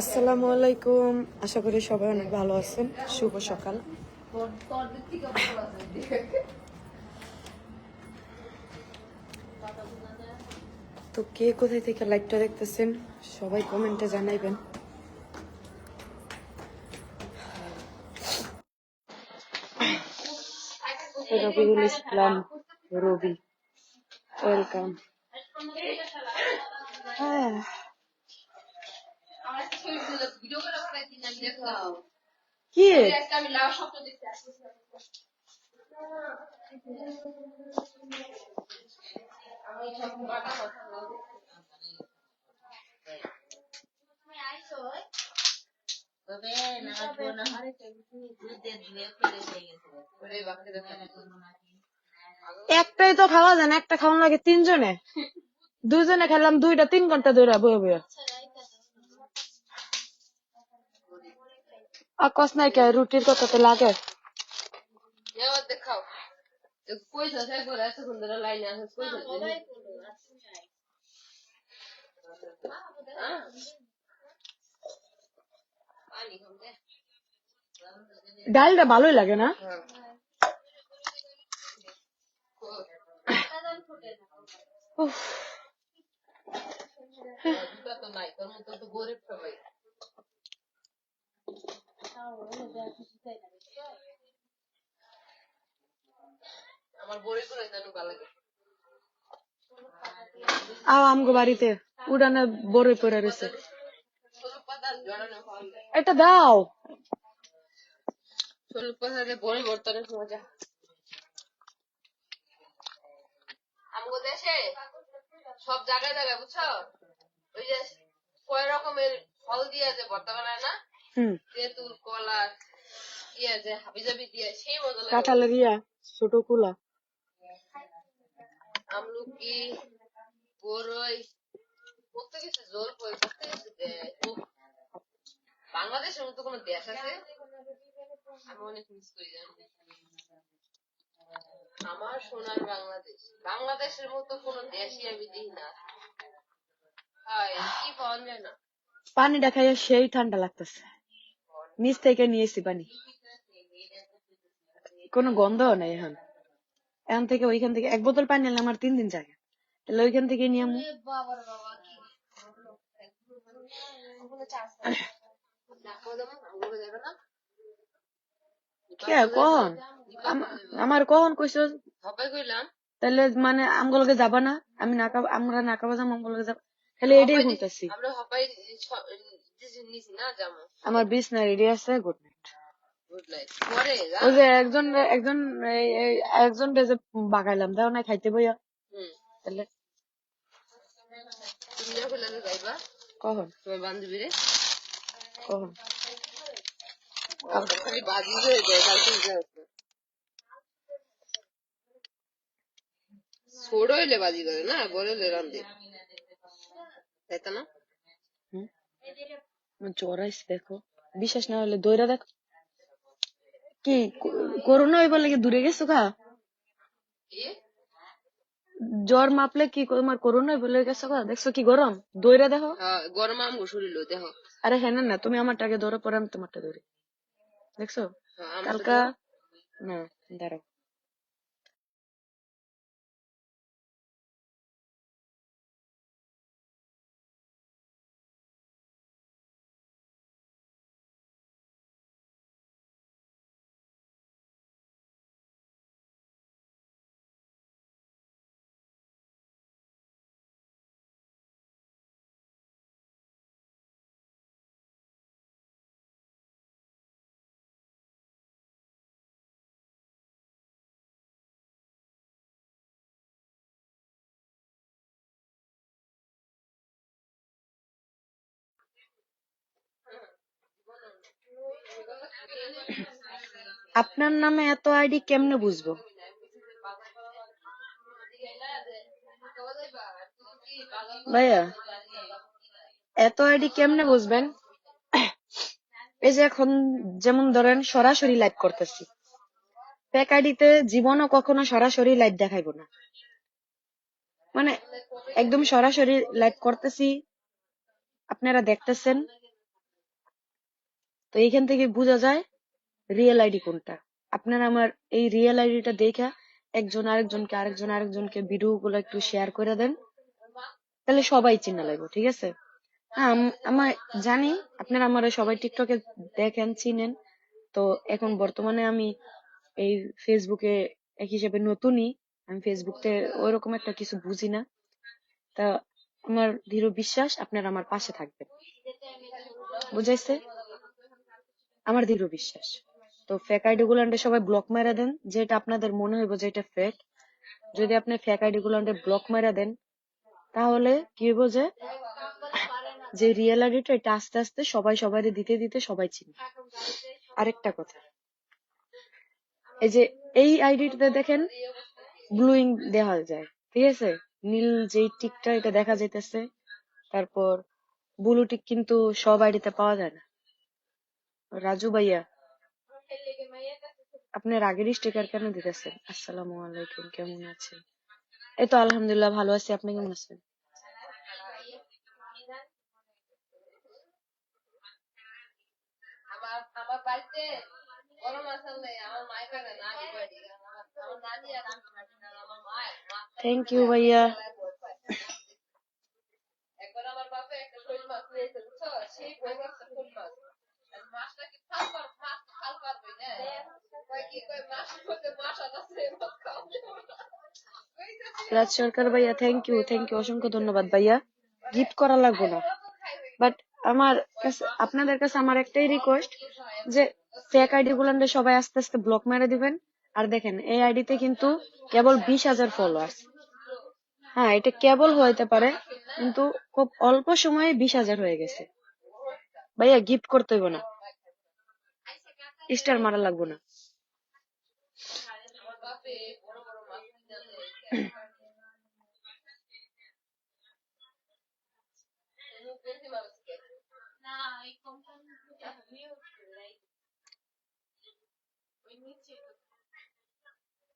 আসসালামু আলাইকুম। আশা করি সবাই অনেক ভালো আছেন। শুভ সকাল। তো কে কোথায় থেকে লাইভটা দেখতেছেন? সবাই কমেন্টে জানাইবেন। রবিউল ইসলাম রবি। ওয়েলকাম একটাই তো খাওয়া যায় না একটা খাওয়ানো লাগে তিনজনে। দুজনে খেলাম দুইটা তিন ঘণ্টা ধরে বয়ে বয়ে আর কস নাই কে রুটির কথা তো লাগে। ডালটা ভালোই লাগে না? উফ, আও আমগো বাড়িতে উড়ানে বড় পড়ে রয়েছে। এটা দাও। আমগো সব জায়গায় জায়গায় বুঝছ? ওই যে কয় রকমের ফল দিয়ে যে ভর্তা বানায় না? তেঁতুল কলা ইয়ে যে হাবিজাবি দিয়ে সেই মজা লাগে। কাঁঠালের ইয়া ছোট কুলা। আমলকি বরই কত কিছু কত কিছু দেয়। বাংলাদেশের মতো কোনো দেশ আছে? আমি অনেক মিস করি আমার সোনার বাংলাদেশ। বাংলাদেশের মতো কোনো দেশই আমি দেখি না হায় কি পাওয়া যায় না পানিটা খাইয়ে সেই ঠান্ডা লাগতেছে। নিচ থেকে নিয়েছি পানি। কোনো গন্ধও নেই এখন। এখন থেকে ওইখান থেকে এক বোতল পানি নিলে আমার তিন দিন যায় তাহলে ওইখান থেকে নিয়ে আমু। কখন আমার কখন কইছো? তাহলে মানে আমগুলোকে যাবা না? আমি নাকা আমরা নাকাবা যাম আমগুলোকে যাবা। তাহলে এটাই শুনতেছি আমরা সবাই না জামো। আমার বিছনা রেডি আছে গুড নাইট ওই যে একজন একজন একজন যে বাগাইলাম দাও না খাইতে বইয়া। হুম। তাহলে তুমি না যাইবা। কখন? তোমার বান্ধবী রে। কখন? খালি বাজি হয়ে যায় কালকে ছোট হইলে বাজি করে না বড় হইলে রান্ধে তাই তো না চোরাইস দেখো। বিশ্বাস না হলে দইরা দেখো। কি করোনা হইবার লাগে দূরে গেছো গা? জ্বর মাপলে কি তোমার করোনা লাগে গেছো গা? দেখছ কি গরম? দইরা দেখো। গরম আম শরীর দেখো। আরে হ্যাঁ না না তুমি আমারটাকে ধরো পরে আমি তোমারটা ধরি। দেখছ? হ্যাঁ, আমার কালকা না দাঁড়াও। আপনার নামে এত আইডি কেমনে বুঝব? ভাইয়া, এত আইডি কেমনে বুঝবেন? এই যে এখন যেমন ধরেন সরাসরি লাইভ করতেছি। ফেক আইডিতে জীবনও কখনো সরাসরি লাইভ দেখাইবো না। মানে একদম সরাসরি লাইভ করতেছি, আপনারা দেখতেছেন। তো এইখান থেকে বোঝা যায় রিয়েল আইডি কোনটা। আপনার আমার এই রিয়েল আইডিটা দেখা একজন আরেকজনকে, আরেকজন আরেকজনকে ভিডিও গুলো একটু শেয়ার করে দেন। তাহলে সবাই চিনা লাগবে, ঠিক আছে? হ্যাঁ আম- আমার জানি, আপনারা আমার সবাই টিকটকে দেখেন, চিনেন। তো এখন বর্তমানে আমি এই ফেসবুকে এক হিসেবে নতুনই। আমি ফেসবুকতে ওইরকম একটা কিছু বুঝি না। তা আমার দৃঢ় বিশ্বাস আপনারা আমার পাশে থাকবেন। বুঝাইছে? আমার দৃঢ় বিশ্বাস। তো ফেক আইডি সবাই ব্লক মারা দেন, যেটা আপনাদের মনে হইব যে এটা ফেক যদি আপনি ফেক আইডি ব্লক মারা দেন, তাহলে কি হইব যে যে রিয়েল আইডিটা এটা আস্তে আস্তে সবাই সবাই দিতে দিতে সবাই চিনবে আরেকটা কথা, এই যে এই আইডিটাতে দেখেন ব্লুইং দেখা যায়, ঠিক আছে? নীল যেই টিকটা এটা দেখা যাইতেছে, তারপর ব্লু টিক কিন্তু সব আইডিতে পাওয়া যায় না। রাজু ভাইয়া। আপনার আগের স্টিকার কেন দিতেছেন? আসসালামু আলাইকুম কেমন আছেন? এই তো আলহামদুলিল্লাহ ভালো আছি আপনি কেমন আছেন? থ্যাংক ইউ ভাইয়া। একবার আমার বাপে একটা শৈল মাছ নিয়েছে বুঝছ? সেই বই মাছটা ফাল মাছ রাজ সরকার ভাইয়া থ্যাংক ইউ থ্যাংক ইউ অসংখ্য ধন্যবাদ ভাইয়া। গিফট করা লাগবে না। বাট আমার কাছে আপনাদের কাছে আমার একটাই রিকোয়েস্ট যে ফেক আইডি গুলো সবাই আস্তে আস্তে ব্লক মেরে দিবেন। আর দেখেন এই আইডিতে কিন্তু কেবল বিশ হাজার ফলোয়ার্স হ্যাঁ এটা কেবল হইতে পারে কিন্তু খুব অল্প সময়ে বিশ হাজার হয়ে গেছে। ভাইয়া গিফট করতে হইব না। স্টার মারা লাগবো না।